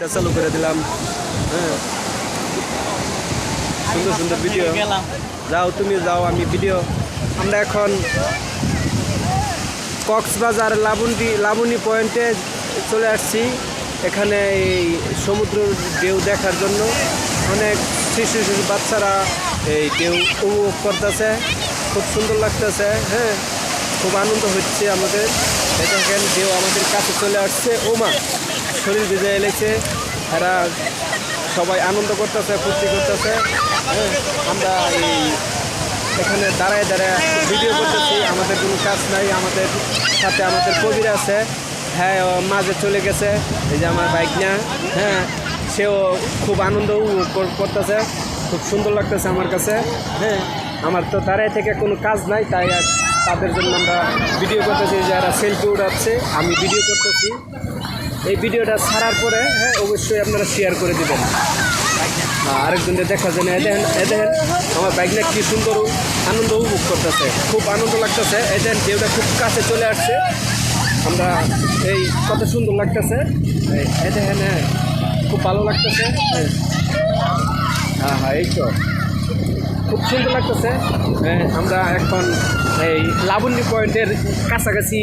চালু করে দিলাম। হ্যাঁ। সুন্দর সুন্দর ভিডিও যাও তুমি যাও, আমি ভিডিও আমরা এখন কক্সবাজার লাবণী লাবণী পয়েন্টে চলে আসছি। এখানে এই সমুদ্র ঢেউ দেখার জন্য। অনেক শিশু শিশু বাচ্চারা এই ঢেউ উপভোগ করতেছে। খুব সুন্দর লাগতেছে হ্যাঁ। খুব আনন্দ হচ্ছে আমাদের। এই দেখেন, ঢেউ আমাদের কাছে চলে আসছে। ওমা! শরীর ভিজে এলেছে। এরা সবাই আনন্দ করতেছে, ফুর্তি করতেছে। হ্যাঁ আমরা এই এখানে দাঁড়ায় দাঁড়ায় ভিডিও করতেছি। আমাদের কোনো কাজ নাই, আমাদের সাথে আমাদের কবির আছে। হ্যাঁ মাঝে চলে গেছে। এই যে আমার বাইক না হ্যাঁ সেও খুব আনন্দ করতেছে। খুব সুন্দর লাগতেছে আমার কাছে। হ্যাঁ আমার তো দাঁড়ায় থেকে কোনো কাজ নাই, তাই তাদের জন্য আমরা ভিডিও করতেছি যারা সেলফি উঠাচ্ছে আমি ভিডিও করতেছি। এই ভিডিওটা ছাড়ার পরে হ্যাঁ অবশ্যই আপনারা শেয়ার করে দেবেন। আরেকজনকে দেখা যায় না এদেন এদেন আমার বাইক না কি সুন্দর আনন্দ উপভোগ করতেছে খুব আনন্দ লাগতেছে। এদেন ঢেউটা খুব কাছে চলে আসছে। আমরা এই কত সুন্দর লাগতেছে। এদেন হ্যাঁ খুব ভালো লাগতেছে। হ্যাঁ হ্যাঁ এই তো। খুব সুন্দর লাগতেছে। হ্যাঁ, আমরা এখন এই লাবণী পয়েন্টের কাছাকাছি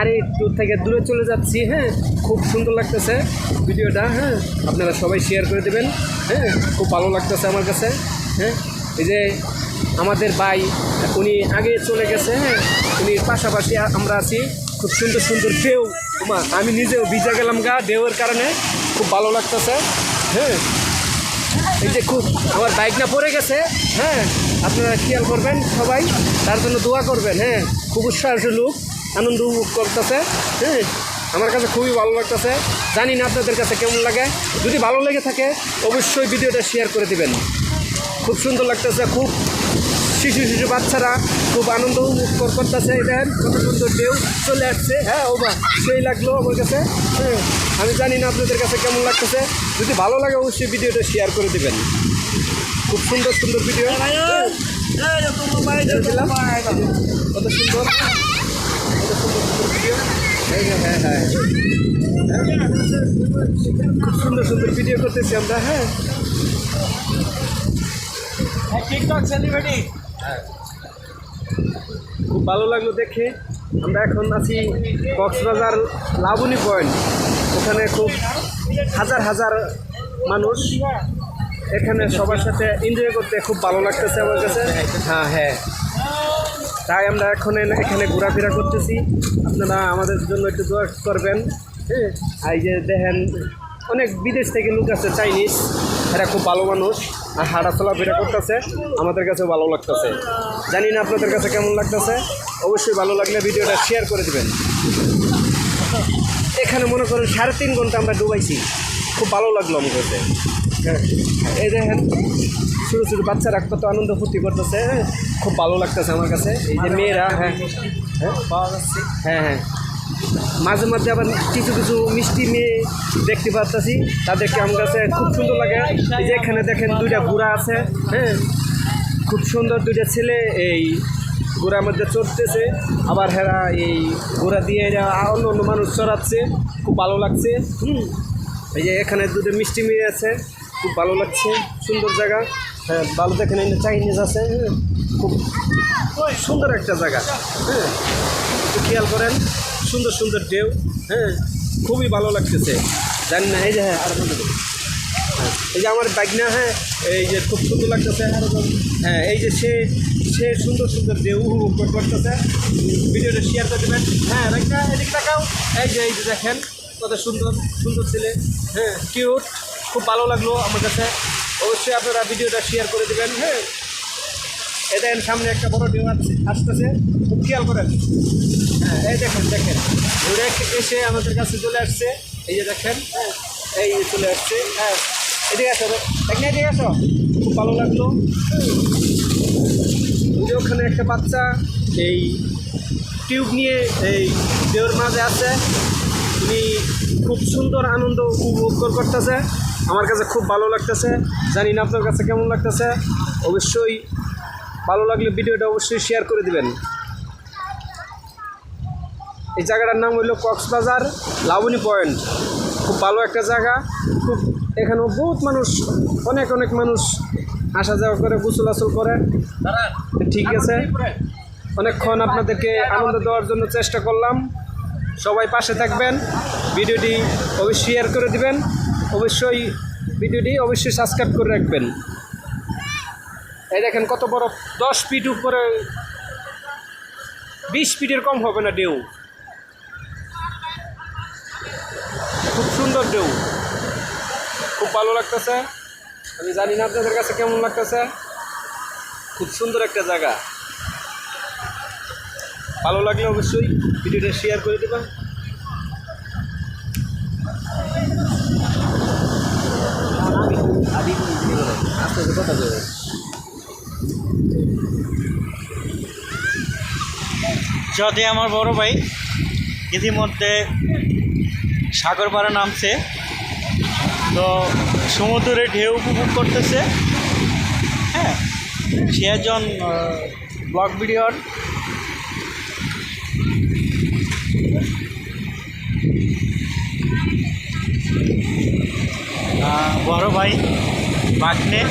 আর একটু থেকে দূরে চলে যাচ্ছি হ্যাঁ? খুব সুন্দর লাগতেছে ভিডিওটা হ্যাঁ? আপনারা সবাই শেয়ার করে দেবেন হ্যাঁ? খুব ভালো লাগতেছে আমার কাছে হ্যাঁ? এই যে আমাদের ভাই, উনি আগে চলে গেছে হ্যাঁ? উনি পাশাপাশি আমরা আছি, খুব সুন্দর সুন্দর ঢেউ। আমি নিজেও ভিজে গেলাম গা ঢেউয়ের কারণে, খুব ভালো লাগতেছে হ্যাঁ? এই যে খুব, আমার বাইক না পড়ে গেছে হ্যাঁ? আপনারা খেয়াল করবেন সবাই, তার জন্য দোয়া করবেন হ্যাঁ? খুব উৎসাহ লোক। আনন্দ উপভোগ করতেছে হ্যাঁ? আমার কাছে খুবই ভালো লাগতেছে। জানি না আপনাদের কাছে কেমন লাগে। যদি ভালো লেগে থাকে অবশ্যই ভিডিওটা শেয়ার করে দিবেন। খুব সুন্দর লাগতেছে খুব শিশু শিশু বাচ্চারা খুব আনন্দ উপভোগ করতেছে। এটা কত সুন্দর ঢেউ চলে আসছে। হ্যাঁ ও বা সেই লাগল আমার কাছে। হ্যাঁ আমি জানি না আপনাদের কাছে কেমন লাগতেছে। যদি ভালো লাগে অবশ্যই ভিডিওটা শেয়ার করে দিবেন। খুব সুন্দর সুন্দর ভিডিও হ্যাঁ। কত সুন্দর কত সুন্দর সুন্দর ভিডিও হ্যাঁ হ্যাঁ খুব সুন্দর সুন্দর ভিডিও করতেছি আমরা হ্যাঁ টিকটক সেলিব্রিটি খুব ভালো লাগল দেখে। আমরা এখন আছি কক্সবাজার লাবণী পয়েন্ট। ওখানে খুব হাজার হাজার মানুষ। এখানে সবার সাথে এনজয় করতে খুব ভালো লাগতেছে আমার কাছে। হ্যাঁ হ্যাঁ। তাই আমরা এখন এখানে ঘোরাফেরা করতেছি। আপনারা আমাদের জন্য একটু দোয়া করবেন। হ্যাঁ? এই যে দেখেন, অনেক বিদেশ থেকে লোক আছে, চাইনিজ। এরা খুব ভালো মানুষ, আর হাঁটা চলাফেরা করতেছে। আমাদের কাছেও ভালো লাগতেছে। জানি না আপনাদের কাছে কেমন লাগতেছে। অবশ্যই ভালো লাগলে ভিডিওটা শেয়ার করে দেবেন। এখানে মনে করেন সাড়ে তিন ঘণ্টা আমরা ডুবাইছি। খুব ভালো লাগল আমার কাছে। হ্যাঁ এই দেখেন, ছোটো ছোটো বাচ্চারা কত আনন্দ ফুর্তি করতেছে হ্যাঁ? খুব ভালো লাগতেছে আমার কাছে। এই যে মেয়েরা হ্যাঁ হ্যাঁ? হ্যাঁ হ্যাঁ। মাঝে মাঝে আবার কিছু কিছু মিষ্টি মেয়ে দেখতে পাচ্ছি তাদেরকে আমার কাছে খুব সুন্দর লাগে। এই যে এখানে দেখেন দুইটা ঘোড়া আছে হ্যাঁ? খুব সুন্দর দুইটা ছেলে এই ঘোড়ার মধ্যে চড়তেছে। আবার হেরা এই ঘোড়া দিয়ে অন্য অন্য মানুষ চড়াচ্ছে, খুব ভালো লাগছে, হুম? এই যে এখানে দুটো মিষ্টি মেয়ে আছে খুব ভালো লাগছে সুন্দর জায়গা। হ্যাঁ ভালো দেখেন এই চাইনিজ আছে হ্যাঁ খুব সুন্দর একটা জায়গা হ্যাঁ। একটু খেয়াল করেন সুন্দর সুন্দর ঢেউ হ্যাঁ খুবই ভালো লাগতেছে। জানি না এই যে হ্যাঁ আর হ্যাঁ, এই যে আমার বাইক না হ্যাঁ এই যে খুব সুন্দর লাগতেছে হ্যাঁ এই যে সে সে সুন্দর সুন্দর ঢেউ উপভোগ করতেছে। ভিডিওটা শেয়ার করে দেবেন। হ্যাঁ তাকাও। এই যে এই যে দেখেন কত সুন্দর সুন্দর ছেলে। হ্যাঁ কিউট খুব ভালো লাগল আমার কাছে। অবশ্যই আপনারা ভিডিওটা শেয়ার করে দেবেন হ্যাঁ। এটা সামনে একটা বড় ঢেউ আসতেছে। খুব খেয়াল করেন। হ্যাঁ এই দেখেন দেখেন। ঘুরে এসে আমাদের কাছে চলে আসছে। এই যে দেখেন হ্যাঁ এই চলে আসছে হ্যাঁ। এদিকে আসো দেখ না এদিকে আসো। খুব ভালো লাগল। যে ওখানে একটা বাচ্চা, এই টিউব নিয়ে এই দেওর মাঝে আছে। উনি খুব সুন্দর আনন্দ উপভোগ করতেছে। আমার কাছে খুব ভালো লাগতেছে। জানি না আপনার কাছে কেমন লাগতেছে। অবশ্যই ভালো লাগলে ভিডিওটা অবশ্যই শেয়ার করে দিবেন। এই জায়গাটার নাম হলো কক্সবাজার লাবণী পয়েন্ট। খুব ভালো একটা জায়গা। খুব এখানেও বহুত মানুষ, অনেক অনেক মানুষ আসা যাওয়া করে, গোসল আসল করে। ঠিক আছে। অনেকক্ষণ আপনাদেরকে আনন্দ দেওয়ার জন্য চেষ্টা করলাম। সবাই পাশে থাকবেন। ভিডিওটি অবশ্যই শেয়ার করে দিবেন। অবশ্যই ভিডিওটি অবশ্যই সাবস্ক্রাইব করে রাখবেন। এই দেখেন কত বড় দশ ফিট উপরে, বিশ ফিটের কম হবে না ঢেউ। খুব সুন্দর ঢেউ। খুব ভালো লাগতেছে। আমি জানি না আপনাদের কাছে কেমন লাগতেছে। খুব সুন্দর একটা জায়গা। ভালো লাগলে অবশ্যই ভিডিওটা শেয়ার করে দেবা। আস্তে আস্তে কথা বলবে যদি আমার বড় ভাই ইতিমধ্যে সাগর পাড়ে নামছে, তো সমুদ্রে ঢেউ উপভোগ করতেছে হ্যাঁ? সে একজন ব্লগ ভিডিওর বড় ভাই বাগনে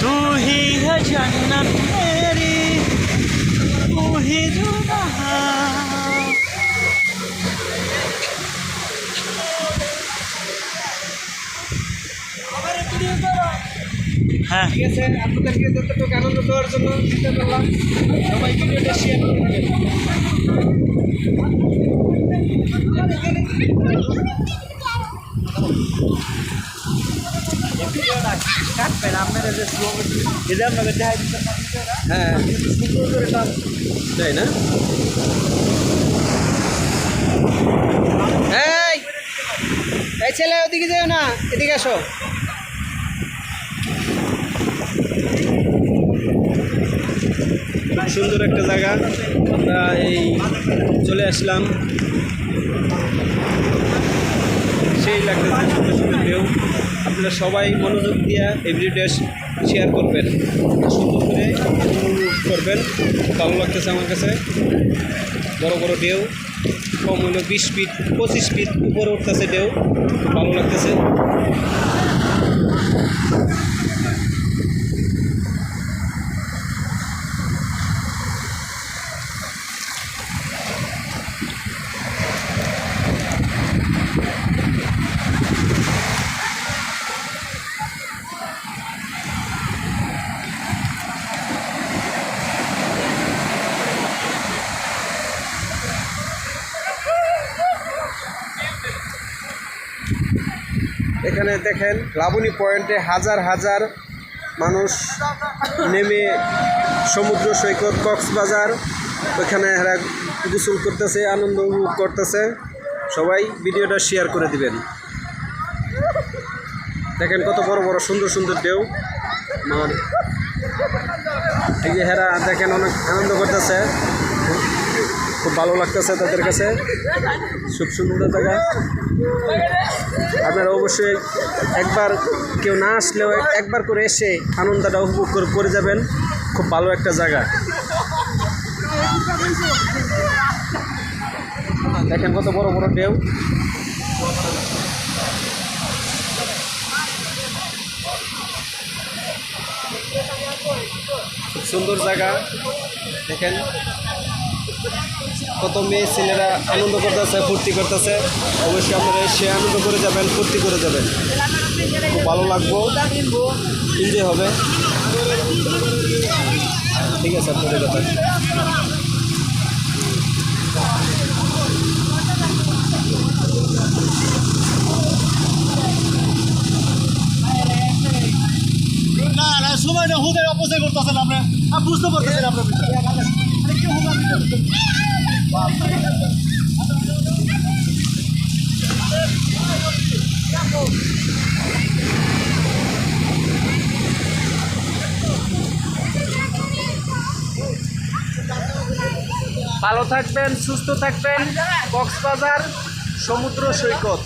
तू ही है जन्नत मेरी तू ही जुदा হ্যাঁ। ঠিক আছে আপনাদেরকে যতটুকু আনন্দ দেওয়ার জন্য চিন্তা করলাম সবাই ভিডিওটা শেয়ার হ্যাঁ। তাই না? এই এই ছেলে ওদিকে যেও না এদিকে আসো। সুন্দর একটা জায়গা। আমরা এই চলে আসলাম। সেই লাগতেছে সুন্দর সুন্দর ঢেউ। আপনারা সবাই মনোযোগ দিয়ে এই ভিডিওটা শেয়ার করবেন। সুন্দর করে করবেন। ভালো লাগতেছে আমার কাছে। বড় বড় ঢেউ। কম হলো বিশ ফিট পঁচিশ ফিট উপরে উঠতেছে ঢেউ। ভালো লাগতেছে। এখানে দেখেন, লাবণী পয়েন্টে হাজার হাজার মানুষ নেমে সমুদ্র সৈকত, কক্সবাজার, ওইখানে এরা গোসল করতেছে, আনন্দ উপভোগ করতেছে। সবাই ভিডিওটা শেয়ার করে দিবেন। দেখেন কত বড় বড় সুন্দর সুন্দর ঢেউ। আমার এই যে হেরা দেখেন অনেক আনন্দ করতেছে। খুব ভালো লাগতেছে তাদের কাছে। খুব সুন্দর জায়গা। আপনারা অবশ্যই একবার কেউ না আসলেও একবার করে এসে আনন্দটা উপভোগ করে- করে যাবেন। খুব ভালো একটা জায়গা। দেখেন কত বড় বড় ঢেউ। খুব সুন্দর জায়গা। দেখেন। কত মেয়ে ছেলেরা আনন্দ করতেছে ফুর্তি করতেছে। অবশ্যই আপনারা সে আনন্দ করে যাবেন ফুর্তি করে যাবেন। খুব ভালো লাগবো। এনজয় হবে। ঠিক আছে আপনাদের কথা। সময়টা হুদের অপচয় করতেছেন আপনি। বুঝতে পারতেছেন আপনার ভালো থাকবেন সুস্থ থাকবেন। কক্সবাজার সমুদ্র সৈকত।